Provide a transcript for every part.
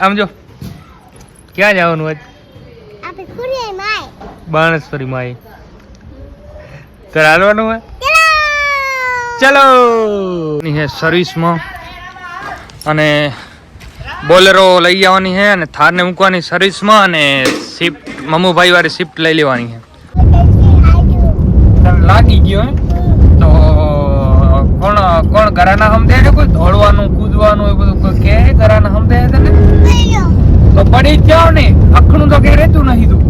આમ જો. ક્યાં જવાનું આજ? આપણે ખુરીએ માય. બાણેશ્વરી માઈ તારે હાલવાનું હોય? ચલો! ની હે સર્વિસમાં. અને બોલેરો લઈ જવાની છે અને થારને મૂકવાની સર્વિસમાં અને શિફ્ટ મમ્મુભાઈ વાળી શિફ્ટ લઈ લેવાની છે લાગી ગયો તો કોણ કોણ ઘરાના સમજે છે કોઈ દોડવાનું કૂદવાનું એ બધું? કોઈ કે ઘરાના સમજે છે તને? તો પડી જ ને. અખણું તો કે રહેતું નહીં તું.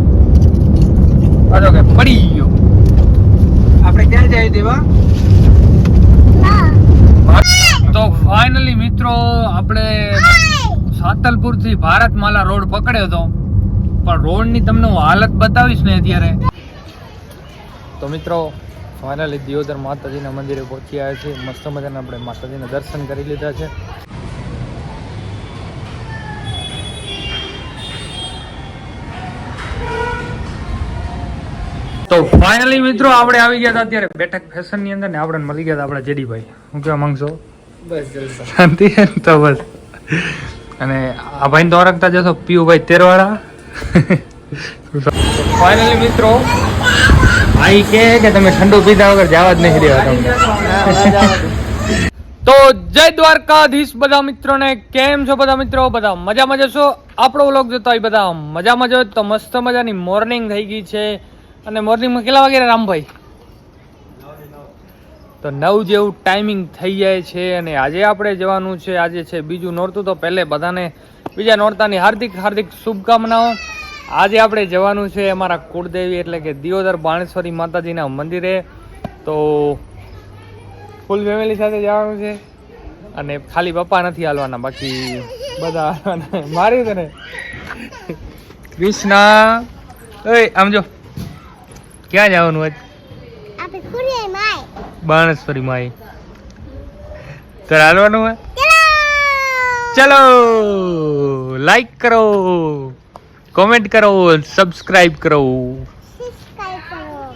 પાછો કે પડી ગયો. આપણે ક્યાં જાય દેવા? તો ફાઇનલી મિત્રો, આપણે સાતલપુરથી ભારતમાલા રોડ પકડ્યો હતો પણ રોડની તમને હું હાલત બતાવીશ ને અત્યારે. તો મિત્રો ફાઇનલી દિયોદર માતાજીના મંદિરે પહોંચી આવ્યા છે મસ્ત મજાના આપણે માતાજીના દર્શન કરી લીધા છે. ફાઇનલી મિત્રો આપણે આવી ગયા હતા અત્યારે બેઠક ફેશનની અંદર ને આપણે મળી ગયા હતા આપણા જેડીભાઈ હું કેવા માંગશો? બસ શાંતિ તો બસ. અને આ ભાઈ તો ઓળખતા જશો પીયુભાઈ તેરવાળા ફાઇનલી મિત્રો આઈ કે કે તમે ઠંડુ પીધા વગર જવા જ નહીં દેવા તમને. તો જય દ્વારકાધીશ બધા મિત્રોને. કેમ છો બધા મિત્રો? બધા મજામાં જશો આપણો વ્લોગ જોતા હોય બધા મજામાં જો તો મસ્ત મજાની મોર્નિંગ થઈ ગઈ છે. અને મોર્નિંગમાં કેટલા વાગે રામભાઈ? તો નવ જેવું ટાઈમિંગ થઈ જાય છે અને આજે આપણે જવાનું છે, આજે છે બીજું નોરતું. તો પહેલે બધાને બીજા નોરતાની હાર્દિક હાર્દિક શુભકામનાઓ. આજે આપણે જવાનું છે અમારા કુળદેવી એટલે કે દિયોદર બાણેશ્વરી માતાજીના મંદિરે. તો ફૂલ ફેમિલી સાથે જવાનું છે અને ખાલી પપ્પા નથી હાલવાના, બાકી બધા હાલવાના. મારી તને. કૃષ્ણા. એ આમ જો. ક્યાં જવાનું આજ આપણે ખુરીએ માય. બાણેશ્વરી હાલવાનું હોય? ચલો! લાઈક કરો. કોમેન્ટ કરો. સબસ્ક્રાઇબ કરો. સબસ્ક્રાઇબ કરો.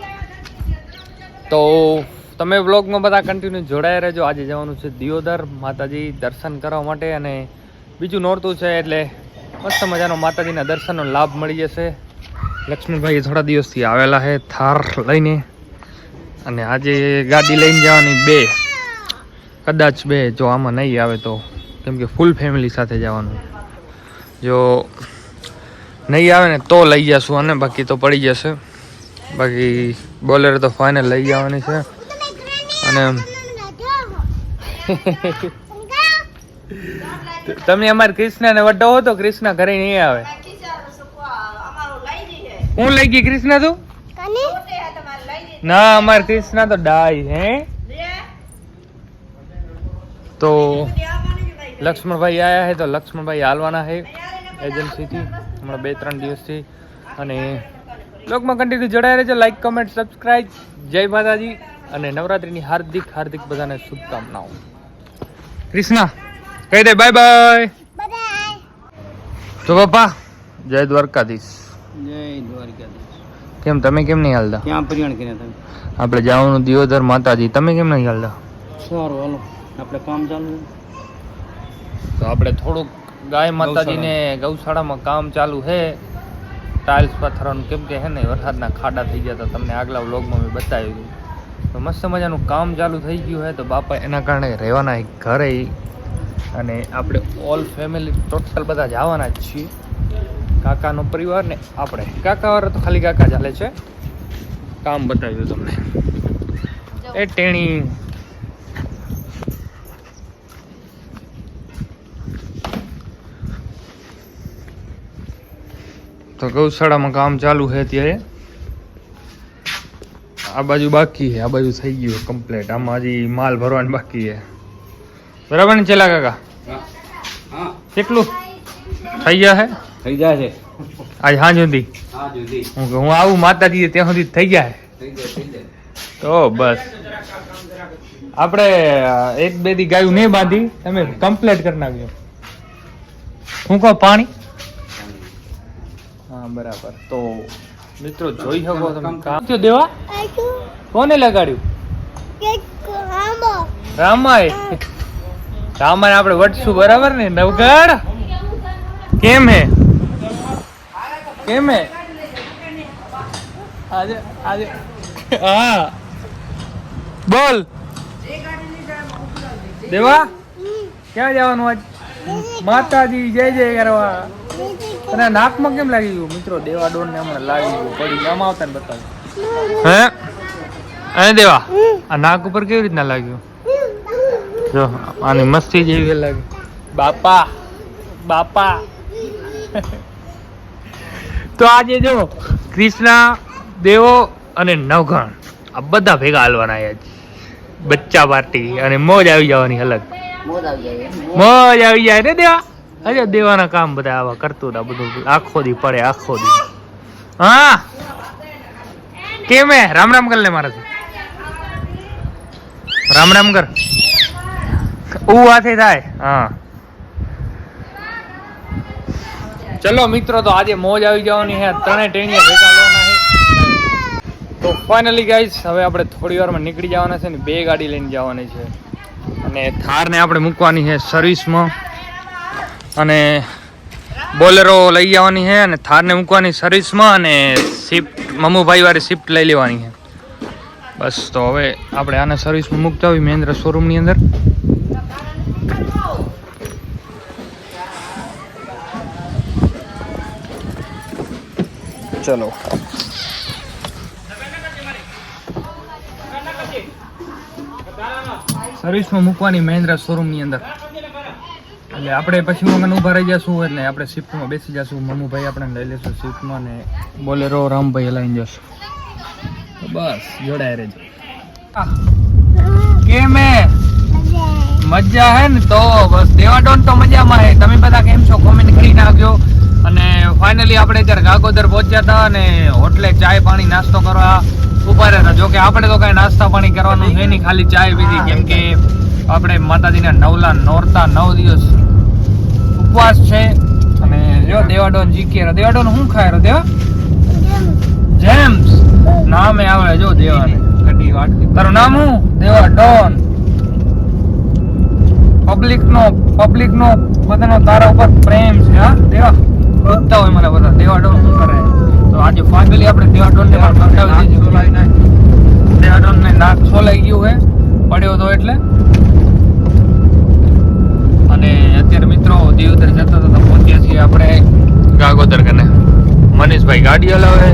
તો તમે બ્લોગમાં બધા કન્ટિન્યુ જોડાયા રહેજો. આજે જવાનું છે દિયોદર માતાજી દર્શન કરવા માટે અને બીજું નોરતું છે એટલે મસ્ત મજાનો માતાજીના દર્શનનો લાભ મળી જશે. લક્ષ્મણભાઈ થોડા દિવસથી આવેલા છે થાર લઈને અને આજે ગાડી લઈને જવાની બે. કદાચ બે જો આમાં નહીં આવે તો. કેમ કે ફૂલ ફેમિલી સાથે જવાનું. જો નહીં આવે ને તો લઈ જશું અને બાકી તો પડી જશે. બાકી બોલેરો તો ફાઇનલ લઈ જવાની છે. અને તમે અમારે કૃષ્ણને વડો હો તો કૃષ્ણ ઘરે નહીં આવે. હું લઈ ગઈ ક્રિષ્ના તું? ના અમારે ક્રિષ્ના તો ડાય હે. તો લક્ષ્મણભાઈ આયા હે તો લક્ષ્મણભાઈ હાલવાના હે એજન્સીથી હમણાં બે ત્રણ દિવસથી. અને બ્લોગમાં કન્ટિન્યુ જોડાયા રહેજો. લાઈક કમેન્ટ સબસ્ક્રાઈબ જય માતાજી. અને નવરાત્રિની હાર્દિક હાર્દિક બધાને શુભકામનાઓ. કૃષ્ણા કહી દે બાય બાય તો પપ્પા જય દ્વારકાધીશ. જય દ્વારકાધીશ. કેમ તમે કેમ નહીં હાલતા? ક્યાં પરિયાણ કર્યા તમે. આપણે જવાનું દિયોદર માતાજી તમે કેમ નહીં હાલતા? સારું હાલો. આપણે કામ ચાલુ તો આપણે થોડુંક ગાય માતાજીને ગૌશાળામાં કામ ચાલુ છે. ટાઇલ્સ પથરાનું કેમ કે હે ને વરસાદના ખાડા થઈ ગયા હતા તમને આગલા વ્લોગમાં મેં બતાવ્યું હતું. તો મસ્ત મજાનું કામ ચાલુ થઈ ગયું છે. તો બાપા એના કારણે રહેવાના ઘરે. અને આપણે ઓલ ફેમિલી ટોટલ બધા જવાના જ છીએ. કાકાનો પરિવાર ને આપણે. કાકા વાળા તો ખાલી કાકા ચાલે છે. કામ બતાવ્યું તમને. એ ટેણી. તો ગૌશાળામાં કામ ચાલુ છે અત્યારે. આ બાજુ બાકી છે આ બાજુ થઈ ગયું કમ્પ્લીટ આમાં હજી માલ ભરવાનું બાકી છે. બરાબર ને ચેલા કાકા? કેટલું? થઈ ગયા છે? થઈ જાય છે? આજ સાંજ સુધી? હા હું આવું માતાજી ત્યાં સુધી થઈ ગયા જાય તો બસ. આપણે એક બે દી ગાયું નહીં બાંધી તમે કમ્પ્લીટ કરી નાખ્યો હું કહો પાણી? હા બરાબર. તો મિત્રો જોઈ શકો તમે કામ દેવા? કોને લગાડ્યું? રામાય રામાય આપણે વટશું બરાબર ને નવગઢ? કેમ હે? કેમ? હે આજે આજે. હા. બોલ. દેવા? ક્યાં જવાનું આજ? માતાજી જય જય કરવા. અને નાકમાં કેમ લાગી ગયું? મિત્રો દેવા ડોન ને હમણાં લાગી ગયું. પડી. આમાં આવતા ને બતાવ. હે? અને દેવા આ નાક ઉપર કેવી રીતના લાગ્યું? જો આની મસ્તી જેવી લાગી. બાપા બાપા. તો આજે જો ક્રિષ્ના દેવો અને નવઘણ આ બધા ભેગા હાલવાના આજ બચ્ચા પાર્ટી અને મોજ આવી જવાની અલગ. મોજ આવી જાય ને? રે દેવા? અરે દેવાના કામ બધા આવા કરતું હતા બધું. આખો દી પડે આખો દી. હા. કેમ? હે રામ રામ કર લે મારાથી. રામ રામ કર. ઉ હાથે થાય. હા. ચલો મિત્રો, તો આજે મોજ આવી જવાની છે. ત્રણે ટ્રેનિંગ ભેગા લેવાના છે તો ફાઇનલી ગાઈસ હવે આપણે થોડી વારમાં નીકળી જવાના છે ને, બે ગાડી લઈને જવાની છે. અને થારને આપણે મૂકવાની છે સર્વિસમાં. અને બોલેરો લઈ જવાની છે અને થારને મૂકવાની સર્વિસમાં અને શિફ્ટ મમ્મુભાઈ વાળી શિફ્ટ લઈ લેવાની છે. બસ, તો હવે આપણે આને સર્વિસમાં મૂકતા હોય મહેન્દ્ર શોરૂમની અંદર. ચલો. સર્વિસમાં મૂકવાની મહેન્દ્ર શોરૂમની અંદર. એટલે આપણે પછી વગર ઊભા રહી જશું એટલે આપણે શિફ્ટમાં બેસી જશું. મમ્મુભાઈ આપણે લઈ લેશું શિફ્ટમાં ને બોલેરો રામભાઈ લઈને જશું. બસ જોડાય રહેજો. કેમ હે? મજા. હે ને તો? બસ દેવાડોન તો મજામાં હે. તમે બધા કેમ છો? કોમેન્ટ કરી નાખજો. અને ફાઇનલી આપણે અત્યારે ગાગોદર પહોંચ્યા હતા અને હોટલે ચાય પાણી નાસ્તો કરવા ઊભા રહ્યા જોકે આપણે તો કાંઈ નાસ્તા પાણી કરવાનું છે નહીં, ખાલી ચાય પીધી કેમ કે આપણે માતાજીના નવલા નોરતા નવ દિવસ ઉપવાસ છે. અને જો દેવાડોન જીકે દેવાડોન શું ખાય દેવા? જેમ્સ. નામે આવે જો દેવાને. કડી વાટકી તારું નામ શું? દેવા ડોન પબ્લિક નો પબ્લિક નો બધાનો તારા ઉપર પ્રેમ છે, હા? દેવા. પૂછતા હોય મને બધા. દેવા ડોન શું કરે? તો આજે ફાઇનલી આપણે દેવા ડોન ને પણ દીધી છોલાઈ દેવા ડોન ને નાક છોલાઈ ગયું હે. પડ્યો તો એટલે. અને અત્યારે મિત્રો દેવદર જતા હતા પહોંચ્યા છીએ આપણે ગાગોદર કને મનીષભાઈ ગાડી હલાવે.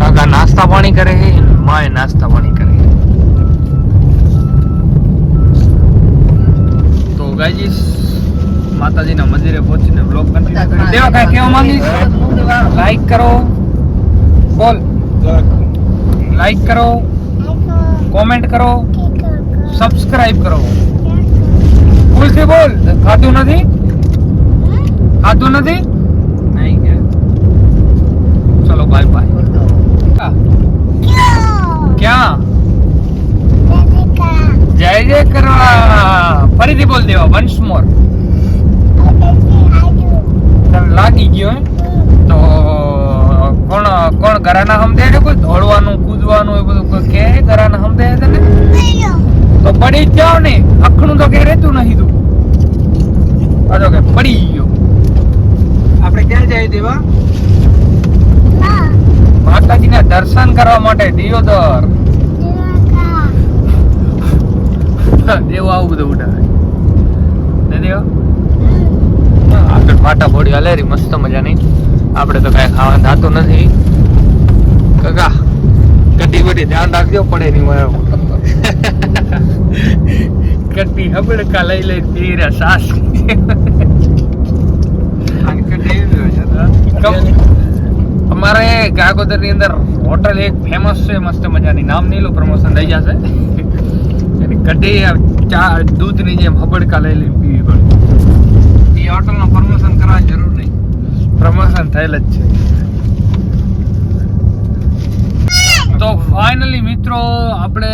કાકા નાસ્તા પાણી કરે છે. માએ નાસ્તા પાણી કરે. તો ગાઈજીસ માતાજીના મંદિરે પહોંચીને બ્લોગ કન્ટિન્યુ કરી દેવો કાંઈ કહેવા માંગીશ? લાઈક કરો. બોલ. લાઈક કરો. કોમેન્ટ કરો. સબસ્ક્રાઇબ કરો. ભૂલથી બોલ. ખાધું નથી? ખાધું નથી? ચલો બાય બાય ક્યાં? જય જય કરવા ફરીથી બોલ દેવા. વન્સ મોર તને લાગી ગયો તો કોણ કોણ ઘરાના સમજે છે? કોઈ દોડવાનું કૂદવાનું એ બધું કે ઘરાના સમજે છે તને? તો પડી જ જાવ ને. અખણું તો કે રહેતું નથી તું. પાછો કે પડી ગયો. આપણે ક્યાં જાય દેવા? માતાજીના દર્શન કરવા માટે દિયોદર. દેવો આવું બધું ઉઠાવે. ને દેવો? આગળ ફાટા ફોડી હલેરી મસ્ત મજાની આપણે તો કાંઈ ખાવાનું થતું નથી. કાકા કટી બટી ધ્યાન રાખજો પડે નહીં મારે કટી હબડકા લઈ લઈ પીરા સાસ. અમારે કાગોદરની અંદર હોટલ એક ફેમસ છે મસ્ત મજાની. નામ નહીં લો પ્રમોશન થઈ જશે. એની કઢી ચા દૂધની જેમ હબડકા લઈ લઈ પીવી પડે. હોટલ પ્રમોશન કરવાની જરૂર નહીં. પ્રમોશન થયેલ જ છે. તો ફાઇનલી મિત્રો આપણે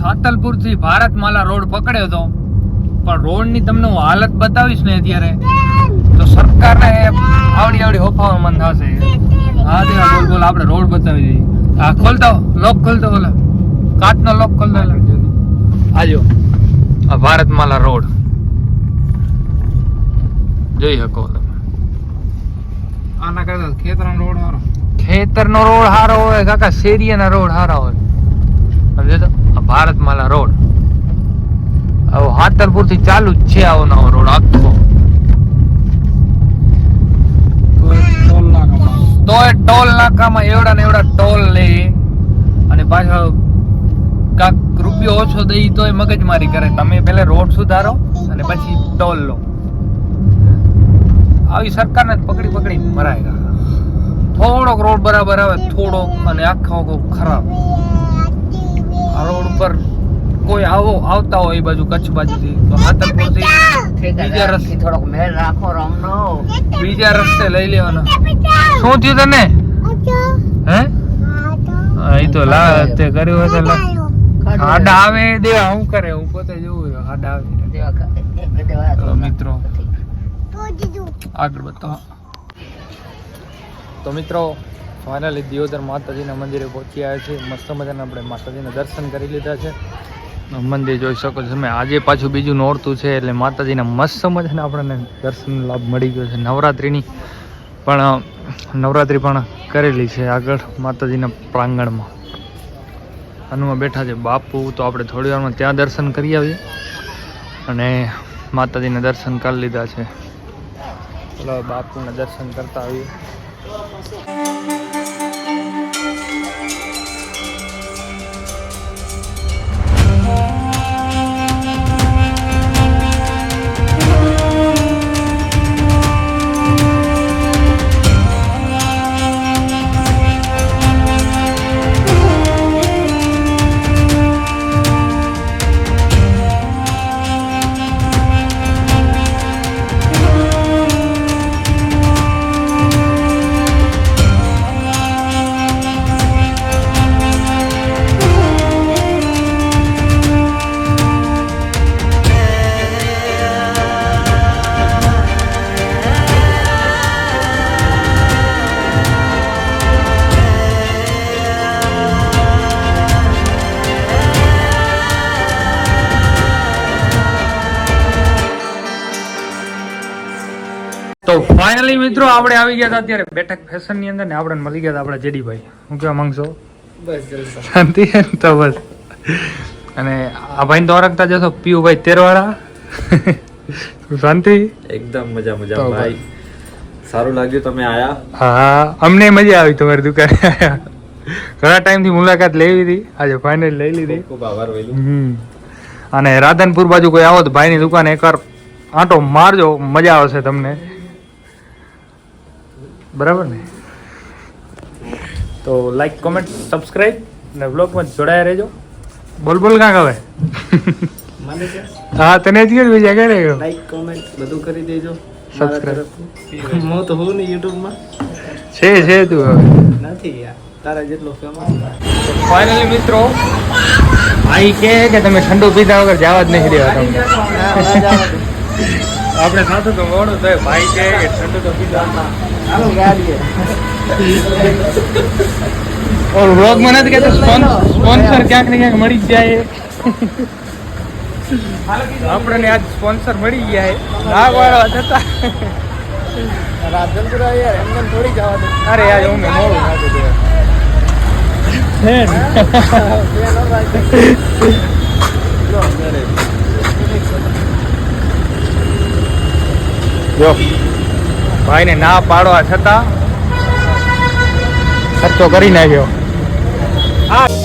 સાતલપુરથી ભારતમાલા રોડ પકડ્યો હતો. પણ રોડની તમને હું હાલત બતાવીશ ને અત્યારે. તો સરકારને આવડી આવડી હોફાવા મન થશે. હા દેવા બોલ બોલ આપણે રોડ બતાવી દઈએ. હા ખોલતો લોક ખોલતો બોલા કાચનો લોક ખોલતો આજો આ ભારતમાલા રોડ. જોઈ શકો તમે. આના કરતા ખેતરનો રોડ વાળો ખેતરનો રોડ સારો હોય કાકા શેરીના રોડ સારા હોય. સમજે તો ભારતમાલા રોડ. આવો હાતરપુરથી ચાલુ જ છે આવો નવો રોડ આખો. તો ટોલ એ ટોલ નાકામાં એવડા ને એવડા ટોલ લે. અને પાછો કાક રૂપિયો ઓછો દઈ તોય મગજમારી કરે. તમે પેલા રોડ સુધારો અને પછી ટોલ લો. આવી સરકારને પકડી પકડી મરાય થોડોક રોડ બરાબર આવે થોડોક અને આખો ખરાબ. આ રોડ ઉપર કોઈ આવો આવતા હોય એ બાજુ કચ્છ બાજુથી તો હાતરપુરથી બીજા રસ્તે. થોડોક મેળ રાખો રમનો બીજા રસ્તે લઈ લેવાના. શું થયું તને? હે? હા, ઈ તો લા તે કર્યું હશે લા. હાડા આવે દેવા હું કરે? હું પોતે જોઉં આડા આવે. મિત્રો આગળ બતાવો તો મિત્રો ફાઇનલી દિયોદર માતાજીના મંદિરે પહોંચી આવ્યા છે મસ્ત મજાના આપણે માતાજીના દર્શન કરી લીધા છે. મંદિર જોઈ શકો છો તમે. આજે પાછું બીજું નોરતું છે, એટલે માતાજીના મસ્ત મજાના આપણને દર્શન લાભ મળી ગયો છે નવરાત્રિની. પણ નવરાત્રિ પણ કરેલી છે આગળ માતાજીના પ્રાંગણમાં. હનુમાં બેઠા છે બાપુ, તો આપણે થોડી વારમાં ત્યાં દર્શન કરી આવીએ. અને માતાજીના દર્શન કરી લીધા છે. ચલો બાપુના દર્શન કરતા આવીએ તો ફાઇનલી મિત્રો આપણે આવી ગયા હતા અત્યારે બેઠક ફેશનની અંદર ને આપણે મળી ગયા હતા આપણા જેડીભાઈ. હું કેવા માંગશો? બસ જલસા. શાંતિ? તો બસ. અને આ ભાઈ તો ઓળખતા જશો પીયુભાઈ તેરવાળા શાંતિ? એકદમ મજા મજા. ભાઈ સારું લાગ્યું તમે આયા. હા અમને મજા આવી તમારી દુકાને ઘણા ઘણા ટાઈમથી મુલાકાત લેવી હતી આજે ફાઇનલ લઈ લીધી. ખૂબ આભાર વહેલું અને રાધનપુર બાજુ કોઈ આવો તો ભાઈની દુકાને એકવાર આંટો મારજો મજા આવશે તમને. બરાબર ને? તો લાઈક કોમેન્ટ સબસ્ક્રાઈબ અને બ્લોગમાં જોડાયા રહેજો. બોલ બોલ કાંક હવે? હા તને જ કીધું બીજા ક્યારે ગયો? લાઈક કોમેન્ટ બધું કરી દેજો Subscribe. હું તો હું ને યુટ્યુબમાં. છે છે તું હવે. નથી યાર તારા જેટલો ફેમસ ફાઇનલી મિત્રો ભાઈ કે કે તમે ઠંડુ પીધા વગર જવા જ નહીં દેવા તમને. આપણે સાથે તો મોડું થાય. ભાઈ છે કે ઠંડુ તો પીધા ગાડીએ. ઓર વ્લોગમાં નથી કહેતો સ્પોન્સર ક્યાંક ને ક્યાંક મળી જ જાય. આપણને આજ સ્પોન્સર મળી ગયા છે ના વાળા થતા રાજનપુરા યાર એમને થોડી જવા દે. અરે યાર હું મેં મોડું થતું હતું છે ને? જો. ભાઈને ના પાડવા છતાં ખર્ચો કરી નાખ્યો. હા.